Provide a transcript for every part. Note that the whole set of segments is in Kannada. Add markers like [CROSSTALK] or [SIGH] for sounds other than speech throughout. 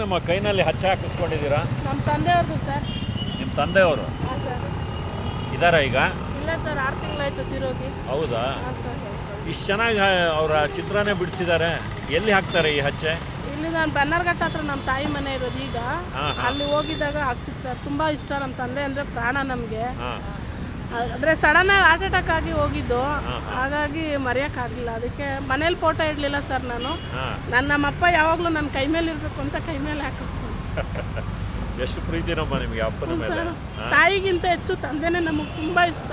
ಇದೇನಮ್ಮ ಕೈನಲ್ಲಿ ಹಚ್ಚ ಹಾಕಿಸ್ಕೊಂಡಿದ್ದೀರಾ? ನಮ್ಮ ತಂದೆಯವ್ರದ್ದು ಸರ್. ನಿಮ್ಮ ತಂದೆಯವರು? ಹಾಂ ಸರ್. ಇದಾರ ಈಗ? ಇಲ್ಲ ಸರ್ ಆರು ತಿಂಗಳಾಯ್ತು ತಿರೋಗಿ. ಹೌದಾ? ಹಾಂ ಸರ್. ಇಷ್ಟು ಚೆನ್ನಾಗಿ ಅವರ ಚಿತ್ರನೇ ಬಿಡಿಸಿದ್ದಾರೆ ಎಲ್ಲಿ ಹಾಕ್ತಾರೆ ಈ ಹಚ್ಚೆ? ಇಲ್ಲಿ ನಾನು ಬನ್ನರ್ಘಟ್ಟ ಹತ್ರ ನಮ್ಮ ತಾಯಿ ಮನೆ ಇರೋದು ಈಗ. ಹಾ, ಹಾ. ಅಲ್ಲಿ ಹೋಗಿದ್ದಾಗ ಹಾಕ್ಸಿದ್ ಸರ್. ತುಂಬ ಇಷ್ಟ ನಮ್ಮ ತಂದೆ ಅಂದರೆ ಪ್ರಾಣ ನಮಗೆ. ಹಾಂ. ಅಂದರೆ ಸಡನ್ನಾಗಿ ಹಾರ್ಟ್ ಅಟ್ಯಾಕ್ ಆಗಿ ಹೋಗಿದ್ದು. ಹಾಗಾಗಿ ಮರೆಯೋಕ್ಕಾಗಲಿಲ್ಲ. ಅದಕ್ಕೆ ಮನೇಲಿ ಫೋಟೋ ಇಡಲಿಲ್ಲ ಸರ್ ನಾನು. ನನ್ನ ನಮ್ಮಪ್ಪ ಯಾವಾಗಲೂ ನನ್ನ ಕೈ ಮೇಲೆ ಇರಬೇಕು ಅಂತ ಕೈ ಮೇಲೆ ಹಾಕಿಸ್ಕೊಂಡು. [LAUGHS] ಎಷ್ಟು ಪ್ರೀತಿನಮ್ಮ ನಿಮಗೆ ಅಪ್ಪನ ಮೇಲೆ? ತಾಯಿಗಿಂತ ಹೆಚ್ಚು ತಂದೆನೇ ನಮಗೆ ತುಂಬಾ ಇಷ್ಟ.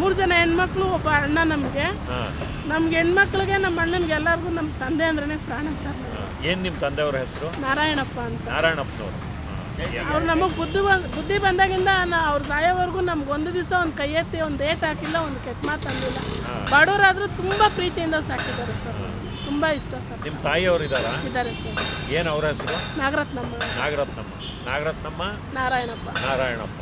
ಮೂರು ಜನ ಹೆಣ್ಮಕ್ಳು ಒಬ್ಬ ಅಣ್ಣ ನಮಗೆ. ನಮ್ಗೆ ಹೆಣ್ಮಕ್ಳಿಗೆ ನಮ್ಮ ಅಣ್ಣನಿಗೆ ಎಲ್ಲರಿಗೂ ನಮ್ಮ ತಂದೆ ಅಂದ್ರೆ ಪ್ರಾಣ ಸರ್ ಏನು ನಿಮ್ಮ ತಂದೆಯವರ ಹೆಸರು? ನಾರಾಯಣಪ್ಪ ಅಂತ. ನಾರಾಯಣಪ್ಪನವರು. ಅವ್ರು ನಮಗೆ ಬುದ್ಧಿ ಬಂದು ಬುದ್ಧಿ ಬಂದಾಗಿಂದ ನಾ ಅವ್ರು ಸಾಯೋವರೆಗೂ ನಮ್ಗೆ ಒಂದು ದಿವಸ ಒಂದು ಕೈ ಎತ್ತಿ ಒಂದು ಏಟ್ ಹಾಕಿಲ್ಲ ಒಂದು ಕೆಟ್ಟ ಮಾತು ಅಂದಿಲ್ಲ. ಬಡವರಾದರೂ ತುಂಬ ಪ್ರೀತಿಯಿಂದ ಸಾಕಿದ್ದಾರೆ ಸರ್. ತುಂಬ ಇಷ್ಟ ಸರ್. ನಿಮ್ಮ ತಾಯಿಯವರು ಇದ್ದಾರಾ ಇದ್ದಾರೆ ಸರ್. ಏನು ಅವರ ಹೆಸರು? ನಾಗರತ್ನಮ್ಮ. ನಾಗರತ್ನಮ್ಮ. ನಾಗರತ್ನಮ್ಮ? ನಾರಾಯಣಪ್ಪ. ನಾರಾಯಣಪ್ಪ.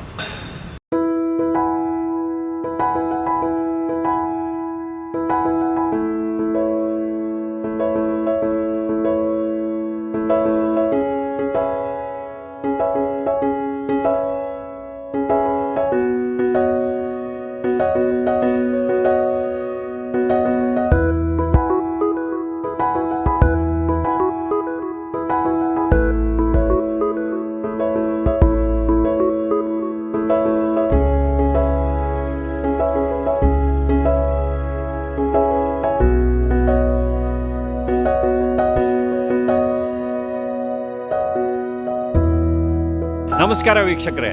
ನಮಸ್ಕಾರ ವೀಕ್ಷಕರೇ.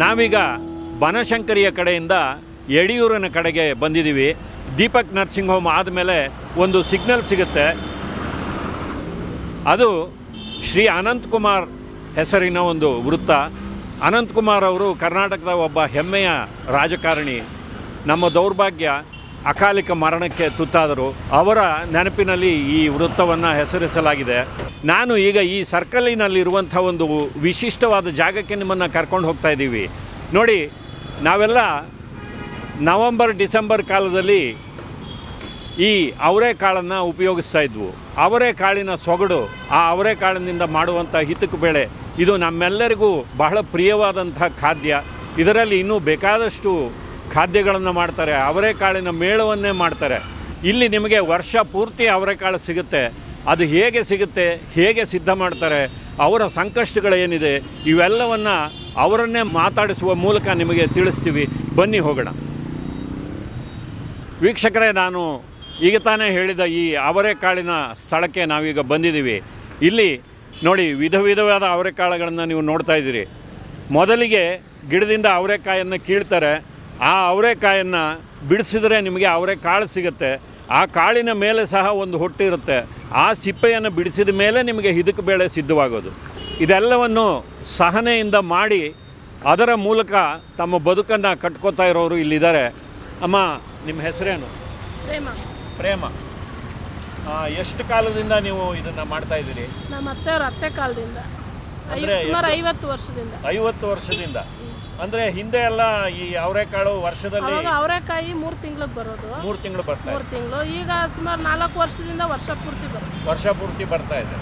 ನಾವೀಗ ಬನಶಂಕರಿಯ ಕಡೆಯಿಂದ ಯಡಿಯೂರಿನ ಕಡೆಗೆ ಬಂದಿದ್ದೀವಿ. ದೀಪಕ್ ನರ್ಸಿಂಗ್ ಹೋಮ್ ಆದಮೇಲೆ ಒಂದು ಸಿಗ್ನಲ್ ಸಿಗುತ್ತೆ. ಅದು ಶ್ರೀ ಅನಂತಕುಮಾರ್ ಹೆಸರಿನ ಒಂದು ವೃತ್ತ. ಅನಂತಕುಮಾರ್ ಅವರು ಕರ್ನಾಟಕದ ಒಬ್ಬ ಹೆಮ್ಮೆಯ ರಾಜಕಾರಣಿ. ನಮ್ಮ ದೌರ್ಭಾಗ್ಯ ಅಕಾಲಿಕ ಮರಣಕ್ಕೆ ತುತ್ತಾದರು ಅವರ ನೆನಪಿನಲ್ಲಿ ಈ ವೃತ್ತವನ್ನು ಹೆಸರಿಸಲಾಗಿದೆ. ನಾನು ಈಗ ಈ ಸರ್ಕಲಿನಲ್ಲಿರುವಂಥ ಒಂದು ವಿಶಿಷ್ಟವಾದ ಜಾಗಕ್ಕೆ ನಿಮ್ಮನ್ನು ಕರ್ಕೊಂಡು ಹೋಗ್ತಾ ಇದ್ದೀವಿ. ನೋಡಿ, ನಾವೆಲ್ಲ ನವಂಬರ್, ಡಿಸೆಂಬರ್ ಕಾಲದಲ್ಲಿ ಈ ಅವರೆಕಾಳನ್ನು ಉಪಯೋಗಿಸ್ತಾ ಇದ್ವು. ಅವರೆಕಾಳಿನ ಸೊಗಡು, ಆ ಅವರೆಕಾಳಿನಿಂದ ಮಾಡುವಂಥ ಹಿತಕ್ಕೆ ಬೇಳೆ, ಇದು ನಮ್ಮೆಲ್ಲರಿಗೂ ಬಹಳ ಪ್ರಿಯವಾದಂಥ ಖಾದ್ಯ. ಇದರಲ್ಲಿ ಇನ್ನೂ ಬೇಕಾದಷ್ಟು ಖಾದ್ಯಗಳನ್ನು ಮಾಡ್ತಾರೆ ಅವರೆಕಾಳಿನ ಮೇಳವನ್ನೇ ಮಾಡ್ತಾರೆ. ಇಲ್ಲಿ ನಿಮಗೆ ವರ್ಷ ಪೂರ್ತಿ ಅವರೆಕಾಳು ಸಿಗುತ್ತೆ. ಅದು ಹೇಗೆ ಸಿಗುತ್ತೆ, ಹೇಗೆ ಸಿದ್ಧ ಮಾಡ್ತಾರೆ, ಅವರ ಸಂಕಷ್ಟಗಳೇನಿದೆ, ಇವೆಲ್ಲವನ್ನು ಅವರನ್ನೇ ಮಾತಾಡಿಸುವ ಮೂಲಕ ನಿಮಗೆ ತಿಳಿಸ್ತೀವಿ. ಬನ್ನಿ ಹೋಗೋಣ. ವೀಕ್ಷಕರೇ, ನಾನು ಈಗ ತಾನೇ ಹೇಳಿದ ಈ ಅವರೆಕಾಳಿನ ಸ್ಥಳಕ್ಕೆ ನಾವೀಗ ಬಂದಿದ್ದೀವಿ. ಇಲ್ಲಿ ನೋಡಿ, ವಿಧ ವಿಧವಾದ ಅವರೆಕಾಳುಗಳನ್ನು ನೀವು ನೋಡ್ತಾ ಇದ್ದೀರಿ. ಮೊದಲಿಗೆ ಗಿಡದಿಂದ ಅವರೆಕಾಯನ್ನು ಕೀಳ್ತಾರೆ. ಆ ಅವರೆಕಾಯನ್ನು ಬಿಡಿಸಿದರೆ ನಿಮಗೆ ಅವರೆಕಾಳು ಸಿಗುತ್ತೆ. ಆ ಕಾಳಿನ ಮೇಲೆ ಸಹ ಒಂದು ಹೊಟ್ಟಿರುತ್ತೆ ಆ ಸಿಪ್ಪೆಯನ್ನು ಬಿಡಿಸಿದ ಮೇಲೆ ನಿಮಗೆ ಹಿದಕು ಬೇಳೆ ಸಿದ್ಧವಾಗೋದು. ಇದೆಲ್ಲವನ್ನು ಸಹನೆಯಿಂದ ಮಾಡಿ ಅದರ ಮೂಲಕ ತಮ್ಮ ಬದುಕನ್ನು ಕಟ್ಕೋತಾ ಇರೋರು ಇಲ್ಲಿದ್ದಾರೆ. ಅಮ್ಮ ನಿಮ್ಮ ಹೆಸರೇನು? ಪ್ರೇಮ. ಪ್ರೇಮ. ಎಷ್ಟು ಕಾಲದಿಂದ ನೀವು ಇದನ್ನು ಮಾಡ್ತಾ ಇದ್ದೀರಿ? ನಮ್ಮ ಅತ್ತೆಯವ್ರ ಅತ್ತೆ ಕಾಲದಿಂದ? ಐವತ್ತು ವರ್ಷದಿಂದ. ಐವತ್ತು ವರ್ಷದಿಂದ. ಅಂದರೆ ಹಿಂದೆ ಎಲ್ಲ ಈ ಅವರೆಕಾಳು ವರ್ಷದಲ್ಲಿ ಅವಾಗ ಅವರೆಕಾಯಿ ಮೂರು ತಿಂಗ್ಳಿಗೆ ಬರೋದು. ಮೂರು ತಿಂಗಳು ಬರ್ತಾ ಮೂರು ತಿಂಗಳು. ಈಗ ಸುಮಾರು ನಾಲ್ಕು ವರ್ಷದಿಂದ ವರ್ಷ ಪೂರ್ತಿ ಬರುತ್ತೆ ವರ್ಷ ಪೂರ್ತಿ ಬರ್ತಾ ಇದೆ.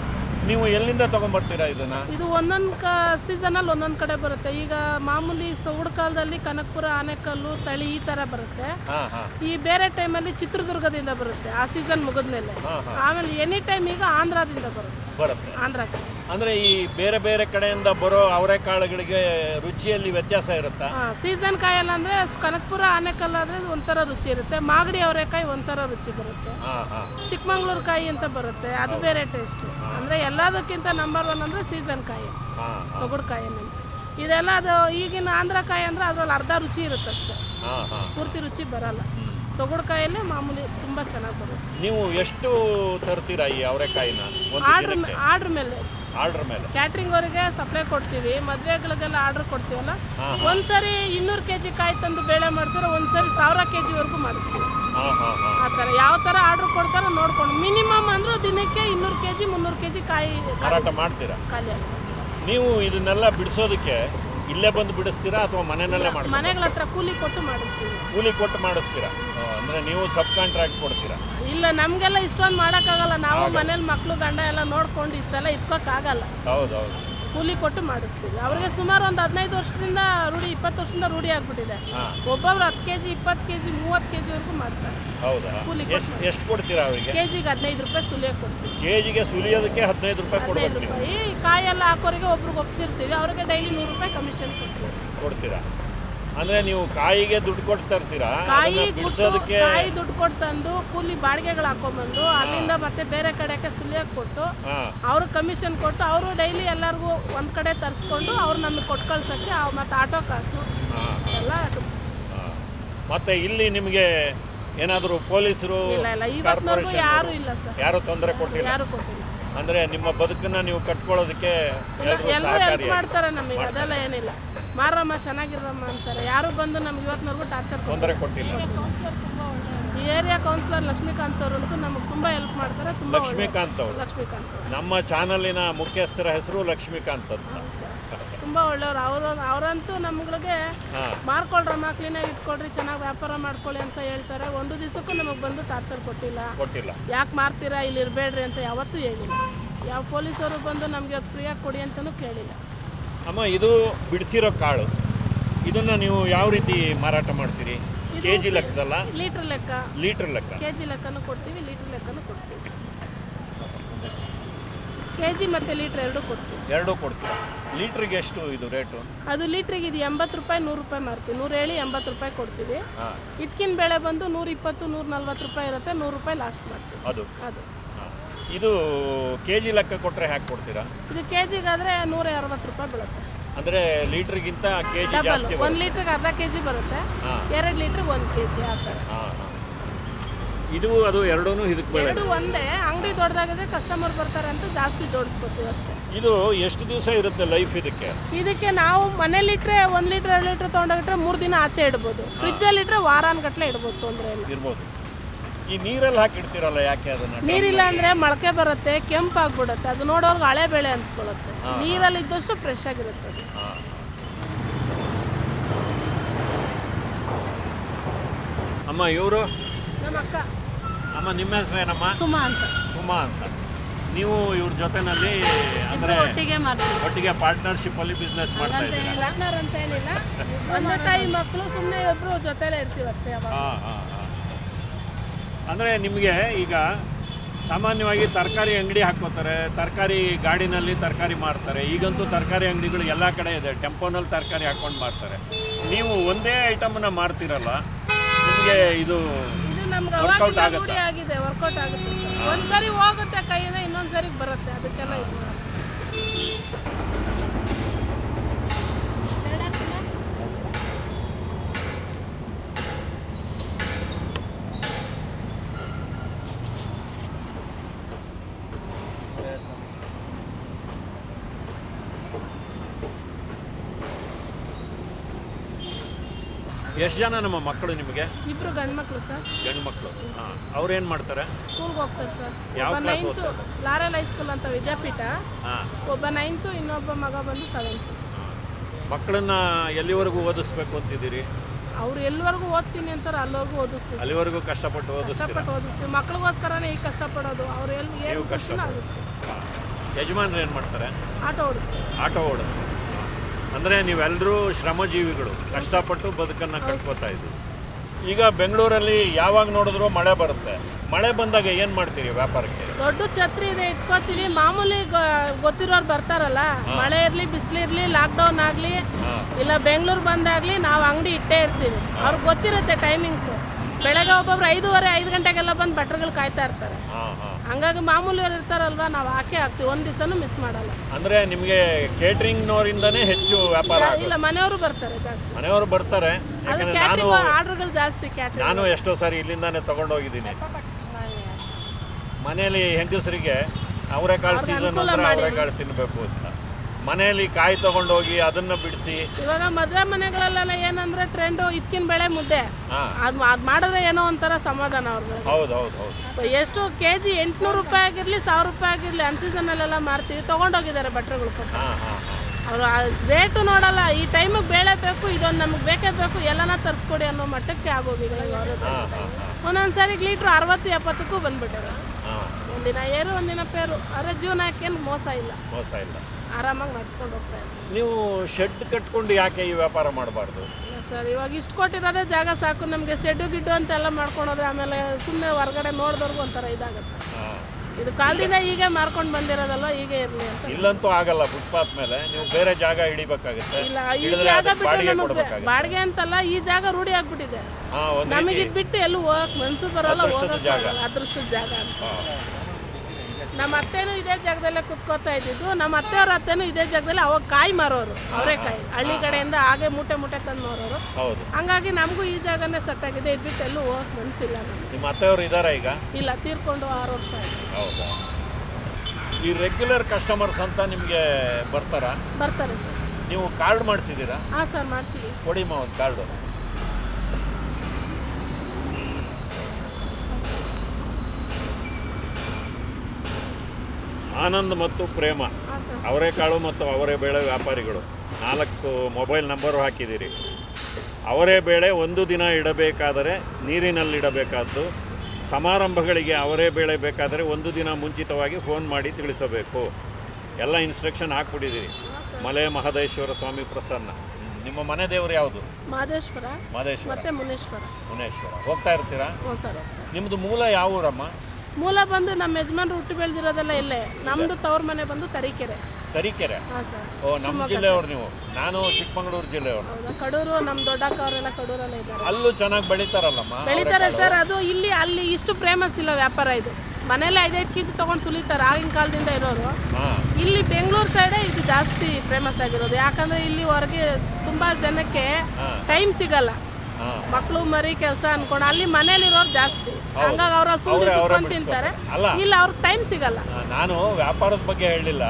ನೀವು ಎಲ್ಲಿಂದ ತಗೊಂಡ್ಬರ್ತೀರಾ ಇದನ್ನ? ಇದು ಒಂದೊಂದು ಕ ಸೀಸನಲ್ಲಿ ಒಂದೊಂದು ಕಡೆ ಬರುತ್ತೆ. ಈಗ ಮಾಮೂಲಿ ಸೌಡು ಕಾಲದಲ್ಲಿ ಕನಕಪುರ ಆನೆಕಲ್ಲು ತಳಿ ಈ ಥರ ಬರುತ್ತೆ. ಹಾಂ ಹಾಂ. ಈ ಬೇರೆ ಟೈಮಲ್ಲಿ ಚಿತ್ರದುರ್ಗದಿಂದ ಬರುತ್ತೆ ಆ ಸೀಸನ್ ಮುಗಿದ್ಮೇಲೆ. ಆಮೇಲೆ ಎನಿ ಟೈಮ್ ಈಗ ಆಂಧ್ರದಿಂದ ಬರುತ್ತೆ. ಬರುತ್ತೆ. ಆಂಧ್ರಕ್ಕೆ. ಅಂದರೆ ಈ ಬೇರೆ ಬೇರೆ ಕಡೆಯಿಂದ ಬರೋ ಅವರೆಕಾಳುಗಳಿಗೆ ರುಚಿಯಲ್ಲಿ ವ್ಯತ್ಯಾಸ ಇರುತ್ತಾ? ಸೀಸನ್ ಕಾಯಲ್ಲ ಅಂದರೆ ಕನಕಪುರ ಆನೆಕಲ್ಲು ಆದರೆ ಒಂಥರ ರುಚಿ ಇರುತ್ತೆ. ಮಾಗಡಿ ಅವರೆಕಾಯಿ ಒಂಥರ ರುಚಿ ಬರುತ್ತೆ. ಹಾಂ ಹಾಂ. ಚಿಕ್ಕಮಂಗ್ಳೂರು ಕಾಯಿ ಅಂತ ಬರುತ್ತೆ. ಅದು ಬೇರೆ ಟೇಸ್ಟ್ ಅಂದರೆ ಎಲ್ಲದಕ್ಕಿಂತ ನಂಬರ್ ಒನ್ ಅಂದರೆ ಸೀಸನ್ ಕಾಯಿ. ಹಾಂ ಸೊಗಡು ಕಾಯಿ ಇದೆಲ್ಲ ಅದು ಈಗಿನ ಆಂಧ್ರ ಕಾಯಿ ಅಂದರೆ ಅದ್ರಲ್ಲಿ ಅರ್ಧ ರುಚಿ ಇರುತ್ತೆ ಅಷ್ಟೇ. ಹಾಂ ಹಾಂ. ಪೂರ್ತಿ ರುಚಿ ಬರಲ್ಲ. ಸೊಗಡು ಕಾಯಲ್ಲೇ ಮಾಮೂಲಿ ತುಂಬ ಚೆನ್ನಾಗಿ ಬರುತ್ತೆ. ನೀವು ಎಷ್ಟು ತರ್ತೀರಾ ಈ ಅವರೆಕಾಯಿನ ಆರ್ಡರ್ ಆರ್ಡ್ರ್ ಮೇಲೆ. ಆರ್ಡರ್ ಮೇಲೆ. ಕ್ಯಾಟ್ರಿಂಗ್ ಅವರಿಗೆ ಸಪ್ಲೈ ಕೊಡ್ತೀವಿ. ಮದುವೆಗಳಿಗೆಲ್ಲ ಆರ್ಡರ್ ಕೊಡ್ತೀವಲ್ಲ? ಒಂದ್ಸರಿ ಇನ್ನೂರು ಕೆ ಜಿ ಕಾಯಿ ತಂದು ಬೇಳೆ ಮಾಡಿಸಿದ್ರೆ ಒಂದ್ಸರಿ ಸಾವಿರ ಕೆ ಜಿವರೆಗೂ ಮಾಡಿಸ್ತೀವಿ. ಆ ಥರ ಯಾವ ಥರ ಆರ್ಡ್ರ್ ಕೊಡ್ತಾರೋ ನೋಡ್ಕೊಂಡು. ಮಿನಿಮಮ್ ಅಂದರೂ ದಿನಕ್ಕೆ ಇನ್ನೂರು ಕೆ ಜಿ ಮುನ್ನೂರು ಕೆ ಜಿ ಕಾಯಿ ಮಾರಾಟ ಮಾಡ್ತೀರಾ? ಖಾಲಿ ನೀವು ಇದನ್ನೆಲ್ಲ ಬಿಡಿಸೋದಕ್ಕೆ ಇಲ್ಲೇ ಬಂದು ಬಿಡಿಸ್ತೀರಾ ಅಥವಾ ಮನೆಯಲ್ಲೇ ಮಾಡಿ ಮನೆಗಳ ಹತ್ರ ಕೂಲಿ ಕೊಟ್ಟು ಮಾಡಿಸ್ತೀವಿ. ಕೂಲಿ ಕೊಟ್ಟು ಮಾಡಿಸ್ತೀರಾ? ಅಂದ್ರೆ ನೀವು ಸಬ್ ಕಾಂಟ್ರಾಕ್ಟ್ ಕೊಡ್ತೀರಾ? ಇಲ್ಲ ನಮಗೆಲ್ಲ ಇಷ್ಟೊಂದು ಮಾಡೋಕ್ಕಾಗಲ್ಲ. ನಾವು ಮನೇಲಿ ಮಕ್ಕಳು ಗಂಡ ಎಲ್ಲ ನೋಡ್ಕೊಂಡು ಇಷ್ಟೆಲ್ಲ ಇಟ್ಕೋಕ್ಕಾಗಲ್ಲ ಹೌದು ಹೌದು. ಕೂಲಿ ಕೊಟ್ಟು ಮಾಡಿಸ್ತೀವಿ. ಅವ್ರಿಗೆ ಸುಮಾರು ಒಂದು ಹದಿನೈದು ವರ್ಷದಿಂದ ರೂಢಿ ಇಪ್ಪತ್ತು ವರ್ಷದಿಂದ ರೂಢಿ ಆಗ್ಬಿಟ್ಟಿದೆ. ಒಬ್ಬೊಬ್ರು ಹತ್ತು ಕೆ ಜಿ ಇಪ್ಪತ್ತು ಕೆ ಜಿ ಮೂವತ್ತು ಕೆ ಜಿವರೆಗೂ ಮಾಡ್ತಾರೆ. ಹೌದಾ? ಕೂಲಿ ಎಷ್ಟು ಎಷ್ಟು ಕೊಡ್ತೀರಾ ಅವರಿಗೆ? ಕೆ ಜಿಗೆ ಹದಿನೈದು ರೂಪಾಯಿ ಸುಲಿಯೋಕೆ ಕೊಡ್ತೀವಿ. ಕೆ ಜಿಗೆ ಸುಲಿಯೋದಕ್ಕೆ ಹದಿನೈದು ರೂಪಾಯಿ ಹದಿನೈದು ರೂಪಾಯಿ. ಕಾಯಿ ಎಲ್ಲ ಹಾಕೋರಿಗೆ ಒಬ್ರಿಗೆ ಒಪ್ಸಿರ್ತೀವಿ. ಅವ್ರಿಗೆ ಡೈಲಿ ನೂರು ರೂಪಾಯಿ ಕಮಿಷನ್ ಕೊಡ್ತೀವಿ. ಕೊಡ್ತೀರಾ? ಅಂದ್ರೆ ನೀವು ಕಾಯಿಗೆ ದುಡ್ಡು ಕೊಡ್ತಾ ಇರ್ತೀರಾ ಕಾಯಿ ಬಿಡಿಸೋದಕ್ಕೆ ಕಾಯಿ ದುಡ್ಡು ಕೊಟ್ಟು ತಂದು ಕೂಲಿ ಬಾಡಿಗೆಗಳು ಹಾಕೊಂಡ್ಬಂದು ಅಲ್ಲಿಂದ ಮತ್ತೆ ಬೇರೆ ಕಡೆಗೆ ಸುಲಿಯೋಕೆ ಕೊಟ್ಟು ಅವರು ಕಮಿಷನ್ ಕೊಟ್ಟು ಅವರು ಡೈಲಿ ಎಲ್ಲರಿಗೂ ಒಂದ್ ಕಡೆ ತರಿಸ್ಕೊಂಡು ಅವ್ರು ನಮಗೆ ಕೊಟ್ಟು ಕಳ್ಸೋಕ್ಕೆ ಮತ್ತೆ ಆಟೋ ಕಾಸು ಎಲ್ಲ ಮತ್ತೆ ಇಲ್ಲಿ ನಿಮಗೆ ಏನಾದರೂ ಪೊಲೀಸರು ಇಲ್ಲ ಇಲ್ಲ. ಇವತ್ತಿನವರೆಗೂ ಯಾರು ಇಲ್ಲ ಸರ್. ಯಾರು ತೊಂದರೆ ಕೊಟ್ಟಿಲ್ಲ? ಯಾರು ಕೊಟ್ಟಿಲ್ಲ. ಅಂದ್ರೆ ನಿಮ್ಮ ಬದುಕನ್ನ ನೀವು ಕಟ್ಕೊಳ್ಳೋದಕ್ಕೆ ಎಲ್ಲರೂ ಹೆಲ್ಪ್ ಮಾಡ್ತಾರೆ ನಮಗೆ ಅದೆಲ್ಲ ಏನಿಲ್ಲ. ಮಾರಮ್ಮ ಚೆನ್ನಾಗಿರಮ್ಮ ಅಂತಾರೆ. ಯಾರು ಬಂದು ನಮ್ಗೆ ಇವತ್ತಿನವರೆಗೂ ಟಾರ್ಚರ್ ತೊಂದರೆ ಕೊಟ್ಟಿಲ್ಲ. ಈ ಏರಿಯಾ ಕೌನ್ಸಿಲರ್ ಲಕ್ಷ್ಮೀಕಾಂತ್ ಅವರಂತೂ ನಮಗೆ ತುಂಬ ಹೆಲ್ಪ್ ಮಾಡ್ತಾರೆ ತುಂಬ ಲಕ್ಷ್ಮೀಕಾಂತ್ ಅವರು. ಲಕ್ಷ್ಮೀಕಾಂತ್ ನಮ್ಮ ಚಾನಲಿನ ಮುಖ್ಯಸ್ಥರ ಹೆಸರು ಲಕ್ಷ್ಮೀಕಾಂತ್ ಅಂತ. ತುಂಬ ಒಳ್ಳೆಯವ್ರು. ಅವರು ಅವರಂತೂ ನಮ್ಗಳಿಗೆ ಮಾರ್ಕೊಳ್ರ ಕ್ಲೀನಾಗಿ ಇಟ್ಕೊಳ್ರಿ ಚೆನ್ನಾಗಿ ವ್ಯಾಪಾರ ಮಾಡ್ಕೊಳ್ಳಿ ಅಂತ ಹೇಳ್ತಾರೆ. ಒಂದು ದಿವಸಕ್ಕೂ ನಮಗೆ ಬಂದು ಟಾರ್ಚರ್ ಕೊಟ್ಟಿಲ್ಲ. ಕೊಟ್ಟಿಲ್ಲ. ಯಾಕೆ ಮಾರ್ತೀರಾ ಇಲ್ಲಿ ಇರಬೇಡ್ರಿ ಅಂತ ಯಾವತ್ತೂ ಹೇಳಿಲ್ಲ. ಯಾವ ಪೊಲೀಸರು ಬಂದು ನಮಗೆ ಅದು ಫ್ರೀಯಾಗಿ ಕೊಡಿ ಅಂತಲೂ ಕೇಳಿಲ್ಲ. ಅಮ್ಮ ಇದು ಬಿಡಿಸಿರೋ ಕಾಳು. ಇದನ್ನು ನೀವು ಯಾವ ರೀತಿ ಮಾರಾಟ ಮಾಡ್ತೀರಿ? ಕೆಜಿ ಲೆಕ್ಕದಲ್ಲ? ಲೀಟ್ರ್ ಲೆಕ್ಕ. ಲೀಟ್ರ್ ಲೆಕ್ಕ. ಕೆ ಜಿ ಲೆಕ್ಕನೂ ಕೊಡ್ತೀವಿ ಲೀಟ್ರ್ ಲೆಕ್ಕನೂ ಕೊಡ್ತೀವಿ. ಕೆ ಜಿ ಮತ್ತು ಲೀಟ್ರ್ ಎರಡೂ ಕೊಡ್ತೀವಿ. ಎರಡೂ ಕೊಡ್ತೀರಾ? ಲೀಟ್ರಿಗೆ ಎಷ್ಟು ಇದು ರೇಟು? ಅದು ಲೀಟ್ರಿಗೆ ಇದು ಎಂಬತ್ತು ರೂಪಾಯಿ ನೂರು ರೂಪಾಯಿ ಮಾರ್ತೀವಿ. ನೂರು ಹೇಳಿ ಎಂಬತ್ತು ರೂಪಾಯಿ ಕೊಡ್ತೀವಿ. ಹಾಂ. ಇದಕ್ಕಿನ ಬೆಳೆ ಬಂದು ನೂರ ಇಪ್ಪತ್ತು ನೂರ ನಲ್ವತ್ತು ರೂಪಾಯಿ ಇರುತ್ತೆ ನೂರು ರೂಪಾಯಿ ಲಾಸ್ಟ್ ಮಾಡ್ತೀವಿ. ಅದು. ಅದು. ಇದು ಕೆ ಜಿ ಲೆಕ್ಕ ಕೊಟ್ಟರೆ ಹ್ಯಾಕ್ ಕೊಡ್ತೀರಾ? ಇದು ಕೆ ಜಿಗಾದರೆ ನೂರ ಅರವತ್ತು ರೂಪಾಯಿ ಬೀಳುತ್ತೆ. ಅಂದರೆ ಲೀಟ್ರಿಗಿಂತ ಕೆ ಜಿ ಡಬಲ್ ಜಾಸ್ತಿ ಒಂದು ಲೀಟ್ರಿಗೆ ಅರ್ಧ ಕೆ ಜಿ ಬರುತ್ತೆ. ಹಾಂ. ಎರಡು ಲೀಟ್ರಿಗೆ ಒಂದು ಕೆ ಜಿ ಆ ಥರ. ಹಾಂ ಹಾಂ. ಇದು ಅದು ಎರಡೂ ಇದಕ್ಕೆ ಬೇಡ ಎರಡು ಒಂದೇ ಅಂಗಡಿ ದೊಡ್ಡದಾಗಿದ್ರೆ ಕಸ್ಟಮರ್ ಬರ್ತಾರೆ ಅಂತ ಜಾಸ್ತಿ ಜೋಡಿಸ್ಕೊತೀವಿ ಅಷ್ಟೇ. ಇದು ಎಷ್ಟು ದಿವಸ ಇರುತ್ತೆ ಲೈಫ್ ಇದಕ್ಕೆ? ಇದಕ್ಕೆ ನಾವು ಮನೇಲಿಟ್ರೆ ಒಂದು ಲೀಟ್ರ್ ಎರಡು ಲೀಟ್ರ್ ತೊಗೊಂಡೋಗಿಟ್ರೆ ಮೂರು ದಿನ ಆಚೆ ಇಡ್ಬೋದು. ಫ್ರಿಜ್ಜಲ್ಲಿ ಇಟ್ಟರೆ ವಾರಾನ್ಗಟ್ಲೆ ಇಡ್ಬೋದು ತೊಂದರೆ ಇಲ್ಲ. ಇರ್ಬೋದು. ಈ ನೀರಲ್ಲಿ ಹಾಕಿ ಇಡ್ತೀರಲ್ಲ ಯಾಕೆ ಅದನ್ನ? ನೀರಿಲ್ಲ ಅಂದ್ರೆ ಮೊಳಕೆ ಬರುತ್ತೆ ಕೆಂಪ್ ಆಗ್ಬಿಡುತ್ತೆ ಅದು ನೋಡೋರ್ಗೆ ಹಳೆ ಬೆಳೆ ಅನ್ಸ್ಕೊಳುತ್ತೆ. ನೀರಲ್ಲಿ ಇದ್ದಷ್ಟು ಫ್ರೆಶ್ ಆಗಿರುತ್ತೆ ಅದು. ಅಮ್ಮ ಇವರು? ನಮ್ಮ ಅಕ್ಕ ಅಮ್ಮ ನಿಮ್ಮ ಹೆಸರೇನಮ್ಮ ಸುಮಾ ಅಂತ. ಸುಮಾ ಅಂತ. ನೀವು ಇವ್ರ ಜೊತೆನಲ್ಲಿ ಅಂದ್ರೆ ಒಟ್ಟಿಗೆ ಮಾಡ್ತೀವಿ. ಒಟ್ಟಿಗೆ ಪಾರ್ಟ್ನರ್ಶಿಪ್ ಅಲ್ಲಿ ಬಿಸ್ನೆಸ್ ಮಾಡ್ತಾ ಇದ್ದೀರಾ? ಪಾರ್ಟ್ನರ್ ಅಂತ ಏನಿಲ್ಲ. [LAUGHS] ಒಂದೇ ತಾಯಿ ಮಕ್ಕಳು ಸುಮ್ಮನೆ ಒಬ್ರು ಜೊತೆಲೇ ಇರ್ತೀವಿ ಅಷ್ಟೇ ಹಾಂ ಹಾಂ ಹಾಂ. ಅಂದರೆ ನಿಮಗೆ ಈಗ ಸಾಮಾನ್ಯವಾಗಿ ತರಕಾರಿ ಅಂಗಡಿ ಹಾಕ್ಕೋತಾರೆ ತರಕಾರಿ ಗಾಡಿನಲ್ಲಿ ತರಕಾರಿ ಮಾರ್ತಾರೆ. ಈಗಂತೂ ತರಕಾರಿ ಅಂಗಡಿಗಳು ಎಲ್ಲ ಕಡೆ ಇದೆ. ಟೆಂಪೋನಲ್ಲಿ ತರಕಾರಿ ಹಾಕ್ಕೊಂಡು ಮಾರ್ತಾರೆ. ನೀವು ಒಂದೇ ಐಟಮನ್ನ ಮಾರ್ತೀರಲ್ಲ ನಿಮಗೆ ಇದು ನಮ್ಗೆ ಅವಾಗಿಂದ ರೂಢಿ ಆಗಿದೆ ವರ್ಕೌಟ್ ಆಗುತ್ತೆ ಸರ್. ಒಂದ್ಸರಿ ಹೋಗುತ್ತೆ ಕೈಯಿಂದ ಇನ್ನೊಂದ್ಸರಿ ಬರುತ್ತೆ ಅದಕ್ಕೆಲ್ಲ ಇದು. ಎಷ್ಟು ಜನ ನಮ್ಮ ಮಕ್ಕಳು ನಿಮಗೆ? ಇಬ್ಬರು ಗಂಡು ಮಕ್ಕಳು ಸರ್. ಗಂಡು ಮಕ್ಕಳು ಹಾಂ ಏನು ಮಾಡ್ತಾರೆ? ಸ್ಕೂಲ್ಗೆ ಹೋಗ್ತಾರೆ ಸರ್. ಯಾವ ಒಬ್ಬ ನೈನ್ತು ಲಾರಲ್ ಹೈಸ್ಕೂಲ್ ಅಂತ ವಿದ್ಯಾಪೀಠ. ಹಾಂ. ಒಬ್ಬ ನೈನ್ತು ಇನ್ನೊಬ್ಬ ಮಗ ಬಂದು ಸೆವೆಂತ್ ಮಕ್ಕಳನ್ನ ಎಲ್ಲಿವರೆಗೂ ಓದಿಸ್ಬೇಕು ಅಂತಿದ್ದೀರಿ? ಅವ್ರು ಎಲ್ಲಿವರೆಗೂ ಓದ್ತೀನಿ ಅಂತಾರೆ ಅಲ್ಲಿವರೆಗೂ ಓದಿಸ್ತೀವಿ ಅಲ್ಲಿವರೆಗೂ ಕಷ್ಟಪಟ್ಟು ಓದಿಸ್ತೀರಾ? ಕಷ್ಟಪಟ್ಟು ಓದಿಸ್ತೀವಿ. ಮಕ್ಳಿಗೋಸ್ಕರನೇ ಈಗ ಕಷ್ಟಪಡೋದು. ಅವ್ರು ಎಲ್ಲಿ ಏನು ನೀವು ಖುಷಿನ ಆಗಿಸ್ತೀವಿ ಯಜಮಾನ್ರು ಏನು ಮಾಡ್ತಾರೆ? ಆಟೋ ಓಡಿಸ್ತೀವಿ ಆಟೋ ಓಡಿಸ್ತಾರೆ. ಅಂದರೆ ನೀವೆಲ್ಲರೂ ಶ್ರಮಜೀವಿಗಳು ಕಷ್ಟಪಟ್ಟು ಬದುಕನ್ನು ಕಟ್ಕೋತಾ ಇದ್ದೀವಿ ಈಗ ಬೆಂಗಳೂರಲ್ಲಿ ಯಾವಾಗ ನೋಡಿದ್ರು ಮಳೆ ಬರುತ್ತೆ. ಮಳೆ ಬಂದಾಗ ಏನು ಮಾಡ್ತೀರಿ ವ್ಯಾಪಾರಕ್ಕೆ? ದೊಡ್ಡ ಛತ್ರಿ ಇದೆ ಇಟ್ಕೋತೀವಿ. ಮಾಮೂಲಿ ಗೊತ್ತಿರೋರು ಬರ್ತಾರಲ್ಲ ಮಳೆ ಇರ್ಲಿ ಬಿಸಿಲು ಲಾಕ್ ಲಾಕ್ಡೌನ್ ಆಗಲಿ ಇಲ್ಲ ಬೆಂಗಳೂರು ಬಂದಾಗ್ಲಿ ನಾವು ಅಂಗಡಿ ಇಟ್ಟೇ ಇರ್ತೀವಿ. ಅವ್ರಿಗೆ ಗೊತ್ತಿರುತ್ತೆ ಟೈಮಿಂಗ್ಸು ಬೆಳಗ್ಗೆ ಒಬ್ಬೊಬ್ರು ಐದೂವರೆ ಐದು ಗಂಟೆಗೆಲ್ಲ ಬಂದು ಭಟ್ರುಗಳು ಕಾಯ್ತಾ ಇರ್ತಾರೆ. ಹಂಗಾಗಿ ಮಾಮೂಲಿ ಅವ್ರು ಇರ್ತಾರಲ್ವ ನಾವು ಹಾಕೇ ಹಾಕ್ತೀವಿ. ಒಂದು ದಿವಸನೂ ಮಿಸ್ ಮಾಡಲ್ಲ. ಅಂದ್ರೆ ನಿಮಗೆ ಕೇಟ್ರಿಂಗ್ನವರಿಂದನೇ ಹೆಚ್ಚು ವ್ಯಾಪಾರ. ಇಲ್ಲ ಮನೆಯವರು ಬರ್ತಾರೆ ಜಾಸ್ತಿ. ಮನೆಯವರು ಬರ್ತಾರೆ ನಾನು ಆರ್ಡರ್ಗಳು ಆರ್ಡ್ರ್ಗಳು ಜಾಸ್ತಿ ಕ್ಯಾಟ್ರಿಂಗ್ ನಾನು ಎಷ್ಟೋ ಸಾರಿ ಇಲ್ಲಿಂದಾನೇ ತಗೊಂಡೋಗಿದ್ದೀನಿ ಮನೆಯಲ್ಲಿ ಹೆಂಗಸರಿಗೆ ಅವರೆಕಾಳು ಸೀಸನ್ ಅಂದ್ರೆ ಅವರೆಕಾಳು ತಿನ್ನಬೇಕು ಅಂತ. ಮನೆಯಲ್ಲಿ ಕಾಯಿ ತಗೊಂಡೋಗಿ ಅದನ್ನ ಬಿಡಿಸಿ. ಇವಾಗ ಮದುವೆ ಮನೆಗಳಲ್ಲೆಲ್ಲ ಏನಂದ್ರೆ ಟ್ರೆಂಡು ಇದ್ಕಿನ ಬೆಳೆ ಮುದ್ದೆ. ಅದು ಅದು ಮಾಡಿದ್ರೆ ಏನೋ ಒಂಥರ ಸಮಾಧಾನ ಅವ್ರಿಗೆ. ಹೌದು ಹೌದು ಹೌದು. ಎಷ್ಟು ಕೆ ಜಿ ಎಂಟ್ನೂರು ರೂಪಾಯಿ ಆಗಿರಲಿ ಸಾವಿರ ರೂಪಾಯಿ ಆಗಿರಲಿ ಅನ್ಸೀಸನಲ್ಲೆಲ್ಲ ಮಾರ್ತೀವಿ ತಗೊಂಡೋಗಿದ್ದಾರೆ ಬಟ್ರೆಗಳು ಅವರು ರೇಟು ನೋಡಲ್ಲ ಈ ಟೈಮಿಗೆ ಬೇಳೆ ಬೇಕು ಇದೊಂದು ನಮಗೆ ಬೇಕೇ ಬೇಕು ಎಲ್ಲನ ತರಿಸ್ಕೊಡಿ ಅನ್ನೋ ಮಟ್ಟಕ್ಕೆ ಆಗೋಗಿದೆ ಒಂದೊಂದ್ಸರಿ ಲೀಟ್ರ್ ಅರವತ್ತು ಎಪ್ಪತ್ತಕ್ಕೂ ಬಂದ್ಬಿಟ್ಟಾರೆ ಒಂದಿನ ಏರು ಒಂದಿನ ಪೇರು. ಆದರೆ ಜೀವನಕ್ಕೇನು ಮೋಸ ಇಲ್ಲ. ಮೋಸ ಇಲ್ಲ. ಆರಾಮಾಗಿ ನಡ್ಸ್ಕೊಂಡು ಹೋಗ್ತಾ ನೀವು ಶೆಡ್ ಕಟ್ಕೊಂಡು ಯಾಕೆ ಈ ವ್ಯಾಪಾರ ಮಾಡಬಾರ್ದು? ಸರ್ ಇವಾಗ ಇಷ್ಟು ಕೊಟ್ಟಿರೋದೇ ಜಾಗ ಸಾಕು. ನಮಗೆ ಶೆಡ್ಡು ಗಿಡ್ಡು ಅಂತೆಲ್ಲ ಮಾಡ್ಕೊಳೋದು ಆಮೇಲೆ ಸುಮ್ಮನೆ ಹೊರಗಡೆ ನೋಡಿದವ್ರಿಗೂ ಒಂಥರ ಇದಾಗುತ್ತೆ. ಇದು ಕಾಲದಿಂದ ಹೀಗೆ ಮಾರ್ಕೊಂಡು ಬಂದಿರೋದಲ್ಲ ಹೀಗೆ ಇರಲಿ ಅಂತ. ಇಲ್ಲಂತೂ ಆಗಲ್ಲ ಫುಟ್ಪಾತ್ ಮೇಲೆ. ನೀವು ಬೇರೆ ಜಾಗ ಹಿಡಿಬೇಕಾಗುತ್ತೆ. ಇಲ್ಲ ಈ ಹಿಡಿದ್ರೆ ಜಾಗ ಅದಕ್ಕೆ ಬಿಟ್ಟು ಬಾಡಿಗೆ ನಮಗೆ ಕೊಡ್ಬೇಕಾಗುತ್ತೆ. ಬಾಡಿಗೆ ಅಂತಲ್ಲ ಈ ಜಾಗ ರೂಢಿ ಆಗ್ಬಿಟ್ಟಿದೆ. ಹಾಂ ಒಂದು ನಮಗೆ ಇದು ಬಿಟ್ಟು ಎಲ್ಲೂ ಹೋಗಕ್ ಮನ್ಸು ಬರಲ್ಲ ಅದೃಷ್ಟದ ಹೋಗಕ್ ಜಾಗ. ಬರಲ್ಲ. ಅದೃಷ್ಟದ ಜಾಗ ಅಂತ. ಹಾಂ. ನಮ್ಮ ಅತ್ತೆನೂ ಇದೇ ಜಾಗದಲ್ಲೇ ಕುತ್ಕೋತಾ ಇದ್ದಿದ್ದು. ನಮ್ಮ ಅತ್ತೆಯವ್ರ ಅತ್ತೆನೂ ಇದೇ ಜಾಗದಲ್ಲಿ ಅವಾಗ ಕಾಯಿ ಮಾರೋರು ಅವರೇಕಾಯಿ. ಹಳ್ಳಿ ಕಡೆಯಿಂದ ಹಾಗೆ ಮೂಟೆ ಮೂಟೆ ತಂದು ಮಾರೋರು. ಹೌದು. ಹಂಗಾಗಿ ನಮಗೂ ಈ ಜಾಗನೇ ಸೆಟ್ ಆಗಿದೆ ಇದು ಬಿಟ್ಟು ಎಲ್ಲೂ ಹೋಗಕ್ ಮನಸ್ಸಿಲ್ಲ ನಮ್ಗೆ. ನಿಮ್ಮ ಅತ್ತೆಯವರು ಇದ್ದಾರಾ ಈಗ? ಇಲ್ಲ ತೀರ್ಕೊಂಡು ಆರು ವರ್ಷ ಆಯ್ತು. ಹೌದಾ? ಈ ರೆಗ್ಯುಲರ್ ಕಸ್ಟಮರ್ಸ್ ಅಂತ ನಿಮಗೆ ಬರ್ತಾರಾ? ಬರ್ತಾರೆ ಸರ್. ನೀವು ಕಾರ್ಡ್ ಮಾಡಿಸಿದ್ದೀರಾ? ಹಾಂ ಸರ್ ಮಾಡಿಸಿ ಕೊಡಿಮ್ಮ ಒಂದು ಕಾರ್ಡು ಆನಂದ್ ಮತ್ತು ಪ್ರೇಮ. ಅವರೇಕಾಳು ಮತ್ತು ಅವರೇ ಬೇಳೆ ವ್ಯಾಪಾರಿಗಳು. ನಾಲ್ಕು ಮೊಬೈಲ್ ನಂಬರು ಹಾಕಿದ್ದೀರಿ. ಅವರೇ ಬೇಳೆ ಒಂದು ದಿನ ಇಡಬೇಕಾದರೆ ನೀರಿನಲ್ಲಿಡಬೇಕಾದ್ದು ಸಮಾರಂಭಗಳಿಗೆ ಅವರೇ ಬೇಳೆ ಬೇಕಾದರೆ ಒಂದು ದಿನ ಮುಂಚಿತವಾಗಿ ಫೋನ್ ಮಾಡಿ ತಿಳಿಸಬೇಕು. ಎಲ್ಲ ಇನ್ಸ್ಟ್ರಕ್ಷನ್ ಹಾಕ್ಬಿಟ್ಟಿದ್ದೀರಿ. ಮಲೆ ಮಹದೇಶ್ವರ ಸ್ವಾಮಿ ಪ್ರಸನ್ನ. ನಿಮ್ಮ ಮನೆ ದೇವರು ಯಾವುದು? ಮಾದೇಶ್ವರ ಮಹದೇಶ್ವರ ಮತ್ತೆ ಮುನೇಶ್ವರ. ಮುನೇಶ್ವರ. ಹೋಗ್ತಾ ಇರ್ತೀರಾ? ನಿಮ್ಮದು ಮೂಲ ಯಾವ ಊರಮ್ಮ? ಮೂಲ ಬಂದು ನಮ್ಮ ಯಜಮಾನ್ರು ಹುಟ್ಟು ಬೆಳೆದಿರೋದೆಲ್ಲ ಇಲ್ಲೇ. ನಮ್ಮದು ತವ್ರ ಮನೆ ಬಂದು ತರೀಕೆರೆ. ತರೀಕೆರೆ? ಹಾಂ ಸರ್. ಓ ನಮ್ಮ ಜಿಲ್ಲೆಯವ್ರು ನೀವು? ನಾನು ಚಿಕ್ಕಮಗಳೂರು ಜಿಲ್ಲೆಯವರು. ಹೌದಾ? ಕಡೂರು ನಮ್ಮ ದೊಡ್ಡಕ್ಕ ಅವರೆಲ್ಲ ಕಡೂರಲ್ಲೇ ಇದ್ದಾರೆ. ಅಲ್ಲೂ ಚೆನ್ನಾಗಿ ಬೆಳೀತಾರಲ್ಲಮ್ಮ ಬೆಳಿತಾರೆ ಸರ್. ಅದು ಇಲ್ಲಿ ಅಲ್ಲಿ ಇಷ್ಟು ಫೇಮಸ್ ಇಲ್ಲ ವ್ಯಾಪಾರ ಇದು. ಮನೇಲಿ ಐದೈದು ಕೆ ಜಿ ತೊಗೊಂಡು ಸುಲಿತಾರೆ ಆಗಿನ ಕಾಲದಿಂದ ಇರೋರು. ಹಾಂ. ಇಲ್ಲಿ ಬೆಂಗಳೂರು ಸೈಡೇ ಇದು ಜಾಸ್ತಿ ಫೇಮಸ್ ಆಗಿರೋದು. ಯಾಕಂದ್ರೆ ಇಲ್ಲಿ ಹೊರಗೆ ತುಂಬಾ ಜನಕ್ಕೆ ಟೈಮ್ ಸಿಗಲ್ಲ. ಮಕ್ಕಳು ಮರಿ ಕೆಲಸ ಅನ್ಕೊಂಡು ಅಲ್ಲಿ ಮನೇಲಿರೋರು ಜಾಸ್ತಿ. ಹಂಗಾಗಿ ಅವ್ರ ಸುಮ್ಮನೆ ಕುತ್ಕೊಂಡು ತಿಂತಾರೆ. ಇಲ್ಲ ಅವ್ರಿಗೆ ಟೈಮ್ ಸಿಗಲ್ಲ. ನಾನು ವ್ಯಾಪಾರದ ಬಗ್ಗೆ ಹೇಳಲಿಲ್ಲ.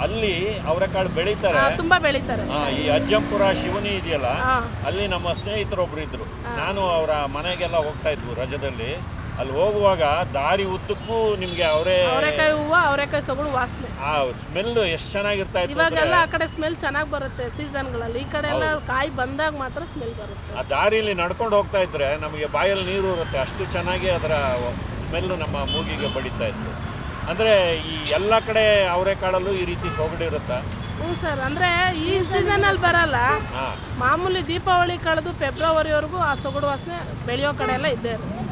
ಅಲ್ಲಿ ಅವರೆಕಾಳು ಬೆಳೀತಾರೆ. ತುಂಬಾ ಬೆಳೀತಾರೆ. ಆ, ಈ ಅಜ್ಜಂಪುರ ಶಿವನಿ ಇದೆಯಲ್ಲ ಅಲ್ಲಿ ನಮ್ಮ ಸ್ನೇಹಿತರೊಬ್ರು ಇದ್ರು. ನಾನು ಅವರ ಮನೆಗೆಲ್ಲ ಹೋಗ್ತಾ ಇದ್ವು ರಜದಲ್ಲಿ. ಅಲ್ಲಿ ಹೋಗುವಾಗ ದಾರಿ ಉದ್ದಕ್ಕೂ ನಿಮಗೆ ಅವರೇ ಅವರೆಕಾಯಿ ಹೂವು ಅವರೆಕಾಯಿ ಸೊಗಡು ವಾಸನೆ. ಆ ಸ್ಮೆಲ್ ಎಷ್ಟು ಚೆನ್ನಾಗಿರ್ತಾ ಇತ್ತು ಇವಾಗೆಲ್ಲ ಆ ಕಡೆ ಸ್ಮೆಲ್ ಚೆನ್ನಾಗಿ ಬರುತ್ತೆ ಸೀಸನ್ಗಳಲ್ಲಿ. ಈ ಕಡೆ ಎಲ್ಲ ಕಾಯಿ ಬಂದಾಗ ಮಾತ್ರ ಸ್ಮೆಲ್ ಬರುತ್ತೆ. ಆ ದಾರಿಯಲ್ಲಿ ನಡ್ಕೊಂಡು ಹೋಗ್ತಾ ಇದ್ರೆ ನಮಗೆ ಬಾಯಲ್ಲಿ ನೀರು ಇರುತ್ತೆ. ಅಷ್ಟು ಚೆನ್ನಾಗಿ ಅದರ ಸ್ಮೆಲ್ ನಮ್ಮ ಮೂಗಿಗೆ ಬಡಿತಾ ಇತ್ತು. ಅಂದರೆ ಈ ಎಲ್ಲ ಕಡೆ ಅವರೆಕಾಳಲ್ಲೂ ಈ ರೀತಿ ಸೊಗಡಿರುತ್ತಾ ಹ್ಞೂ ಸರ್ ಅಂದರೆ ಈ ಸೀಸನಲ್ಲಿ ಬರಲ್ಲ. ಮಾಮೂಲಿ ದೀಪಾವಳಿ ಕಳೆದು ಫೆಬ್ರವರಿವರೆಗೂ ಆ ಸೊಗಡು ವಾಸನೆ ಬೆಳೆಯೋ ಕಡೆ ಎಲ್ಲ ಇದ್ದೇ ಇರುತ್ತೆ.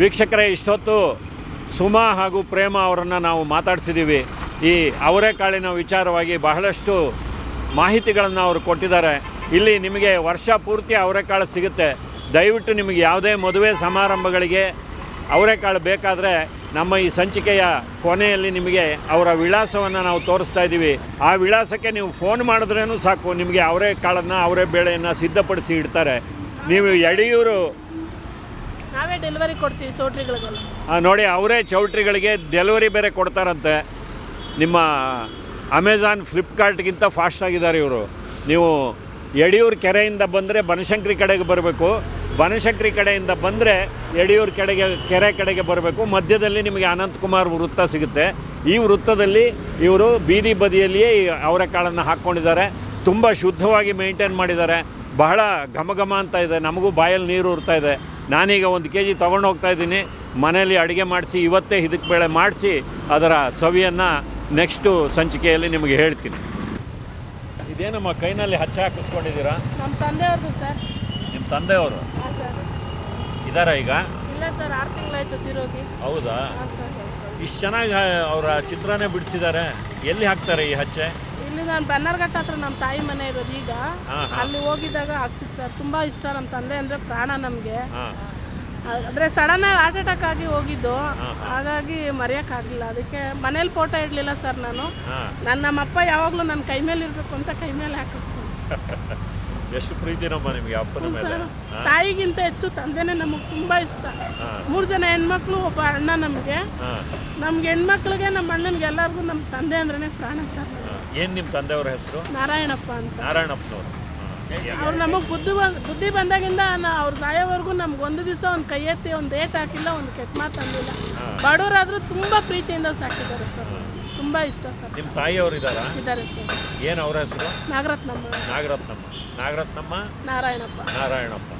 ವೀಕ್ಷಕರೇ, ಇಷ್ಟೊತ್ತು ಸುಮಾ ಹಾಗೂ ಪ್ರೇಮ ಅವರನ್ನು ನಾವು ಮಾತಾಡಿಸಿದ್ದೀವಿ ಈ ಅವರೆಕಾಳಿನ ವಿಚಾರವಾಗಿ ಬಹಳಷ್ಟು ಮಾಹಿತಿಗಳನ್ನು ಅವರು ಕೊಟ್ಟಿದ್ದಾರೆ. ಇಲ್ಲಿ ನಿಮಗೆ ವರ್ಷ ಪೂರ್ತಿ ಅವರೆಕಾಳು ಸಿಗುತ್ತೆ. ದಯವಿಟ್ಟು ನಿಮಗೆ ಯಾವುದೇ ಮದುವೆ ಸಮಾರಂಭಗಳಿಗೆ ಅವರೆಕಾಳು ಬೇಕಾದರೆ ನಮ್ಮ ಈ ಸಂಚಿಕೆಯ ಕೊನೆಯಲ್ಲಿ ನಿಮಗೆ ಅವರ ವಿಳಾಸವನ್ನು ನಾವು ತೋರಿಸ್ತಾ ಇದ್ದೀವಿ ಆ ವಿಳಾಸಕ್ಕೆ ನೀವು ಫೋನ್ ಮಾಡಿದ್ರೇನು ಸಾಕು, ನಿಮಗೆ ಅವರೇ ಕಾಳನ್ನು, ಅವರೇ ಬೇಳೆಯನ್ನು ಸಿದ್ಧಪಡಿಸಿ ಇಡ್ತಾರೆ. ನೀವು ಯಡಿಯೂರು ನಾವೇ ಡೆಲಿವರಿ ಕೊಡ್ತೀವಿ ಚೌಟ್ರಿಗಳಿಗೆಲ್ಲ ಹಾಂ ನೋಡಿ, ಅವರೇ ಚೌಟ್ರಿಗಳಿಗೆ ಡೆಲಿವರಿ ಬೇರೆ ಕೊಡ್ತಾರಂತೆ. ನಿಮ್ಮ ಅಮೆಝಾನ್ ಫ್ಲಿಪ್ಕಾರ್ಟ್ಗಿಂತ ಫಾಸ್ಟ್ ಆಗಿದ್ದಾರೆ ಇವರು. ನೀವು ಯಡಿಯೂರು ಕೆರೆಯಿಂದ ಬಂದರೆ ಬನಶಂಕರಿ ಕಡೆಗೆ ಬರಬೇಕು. ಬನಶಂಕರಿ ಕಡೆಯಿಂದ ಬಂದರೆ ಯಡಿಯೂರು ಕಡೆಗೆ, ಕೆರೆ ಕಡೆಗೆ ಬರಬೇಕು. ಮಧ್ಯದಲ್ಲಿ ನಿಮಗೆ ಅನಂತಕುಮಾರ್ ವೃತ್ತ ಸಿಗುತ್ತೆ. ಈ ವೃತ್ತದಲ್ಲಿ ಇವರು ಬೀದಿ ಬದಿಯಲ್ಲಿಯೇ ಅವರೆಕಾಳನ್ನು ಹಾಕ್ಕೊಂಡಿದ್ದಾರೆ ತುಂಬ ಶುದ್ಧವಾಗಿ ಮೇಂಟೈನ್ ಮಾಡಿದ್ದಾರೆ. ಬಹಳ ಘಮ ಘಮ ಅಂತ ಇದೆ. ನಮಗೂ ಬಾಯಲ್ಲಿ ನೀರು ಉರ್ತಾ ಇದೆ. ನಾನೀಗ ಒಂದು ಕೆ ಜಿ ತೊಗೊಂಡು ಹೋಗ್ತಾ ಇದ್ದೀನಿ. ಮನೆಯಲ್ಲಿ ಅಡುಗೆ ಮಾಡಿಸಿ ಇವತ್ತೇ ಇದಕ್ಕೆ ಬೇಳೆ ಮಾಡಿಸಿ ಅದರ ಸವಿಯನ್ನು ನೆಕ್ಸ್ಟು ಸಂಚಿಕೆಯಲ್ಲಿ ನಿಮಗೆ ಹೇಳ್ತೀನಿ. ಇದೇನಮ್ಮ ಕೈನಲ್ಲಿ ಹಚ್ಚ ಹಾಕಿಸ್ಕೊಂಡಿದ್ದೀರಾ? ನಮ್ಮ ತಂದೆಯವ್ರದ್ದು ಸರ್. ನಿಮ್ಮ ತಂದೆಯವರು? ಇದಾರ ಈಗ? ಇಲ್ಲ ಸರ್ ಆರು ತಿಂಗಳಾಯ್ತು ತಿರೋಗಿ. ಹೌದಾ? ಇಷ್ಟು ಚೆನ್ನಾಗಿ ಅವರ ಚಿತ್ರನೇ ಬಿಡಿಸಿದ್ದಾರೆ ಎಲ್ಲಿ ಹಾಕ್ತಾರೆ ಈ ಹಚ್ಚೆ? ಇಲ್ಲಿ ನಾನು ಬನ್ನರ್ಘಟ್ಟ ಹತ್ರ ನಮ್ಮ ತಾಯಿ ಮನೆ ಇರೋದು ಈಗ. ಅಲ್ಲಿ ಹೋಗಿದ್ದಾಗ ಹಾಕ್ಸಿದ್ದು ಸರ್. ತುಂಬ ಇಷ್ಟ ನಮ್ಮ ತಂದೆ ಅಂದರೆ ಪ್ರಾಣ ನಮಗೆ. ಅಂದ್ರೆ ಸಡನ್ ಆಗಿ ಹಾರ್ಟ್ ಅಟ್ಯಾಕ್ ಆಗಿ ಹೋಗಿದ್ದು. ಹಾಗಾಗಿ ಮರೆಯೋಕ್ಕಾಗಲಿಲ್ಲ ಅದಕ್ಕೆ ಮನೇಲಿ ಫೋಟೋ ಇಡಲಿಲ್ಲ ಸರ್ ನಾನು. ನನ್ನ ನಮ್ಮ ಅಪ್ಪ ಯಾವಾಗಲೂ ನನ್ನ ಕೈ ಮೇಲೆ ಇರಬೇಕು ಅಂತ ಕೈ [LAUGHS] ಮೇಲೆ ಹಾಕಿಸ್ಕೊಂಡು. ಎಷ್ಟು ಪ್ರೀತಿನಮ್ಮ ನಿಮಗೆ ಅಪ್ಪನ ಮೇಲೆ. ತಾಯಿಗಿಂತ ಹೆಚ್ಚು ತಂದೆನೇ ನಮಗೆ ತುಂಬ ಇಷ್ಟ. ಮೂರು ಜನ ಹೆಣ್ಮಕ್ಳು ಒಬ್ಬ ಅಣ್ಣ ನಮಗೆ. ನಮ್ಗೆ ಹೆಣ್ಮಕ್ಳಿಗೆ ನಮ್ಮ ಅಣ್ಣನಿಗೆ ಎಲ್ಲರಿಗೂ ನಮ್ಮ ತಂದೆ ಅಂದ್ರೆ ಪ್ರಾಣ ಸರ್. ಏನು ನಿಮ್ಮ ತಂದೆಯವ್ರ ಹೆಸರು? ನಾರಾಯಣಪ್ಪ ಅಂತ. ನಾರಾಯಣಪ್ಪನವರು. ಅವ್ರು ನಮಗೆ ಬುದ್ಧಿ ಬಂದ್ ಬುದ್ಧಿ ಬಂದಾಗಿಂದ ನಾ ಅವ್ರು ಸಾಯೋವರೆಗೂ ನಮ್ಗೆ ಒಂದು ದಿವಸ ಒಂದು ಕೈ ಎತ್ತಿ ಒಂದು ಏಟ್ ಹಾಕಿಲ್ಲ ಒಂದು ಕೆಟ್ಟ ಮಾತು ಅಂದಿಲ್ಲ. ಬಡವರಾದರೂ ತುಂಬ ಪ್ರೀತಿಯಿಂದ ಸಾಕಿದ್ದಾರೆ ಸರ್. ತುಂಬ ಇಷ್ಟ ಸರ್. ನಿಮ್ಮ ತಾಯಿಯವರು ಇದ್ದಾರಾ ಇದ್ದಾರೆ ಸರ್. ಏನು ಅವ್ರ ಹೆಸರು? ನಾಗರತ್ನಮ್ಮ. ನಾಗರತ್ನಮ್ಮ. ನಾಗರತ್ನಮ್ಮ? ನಾರಾಯಣಪ್ಪ. ನಾರಾಯಣಪ್ಪ.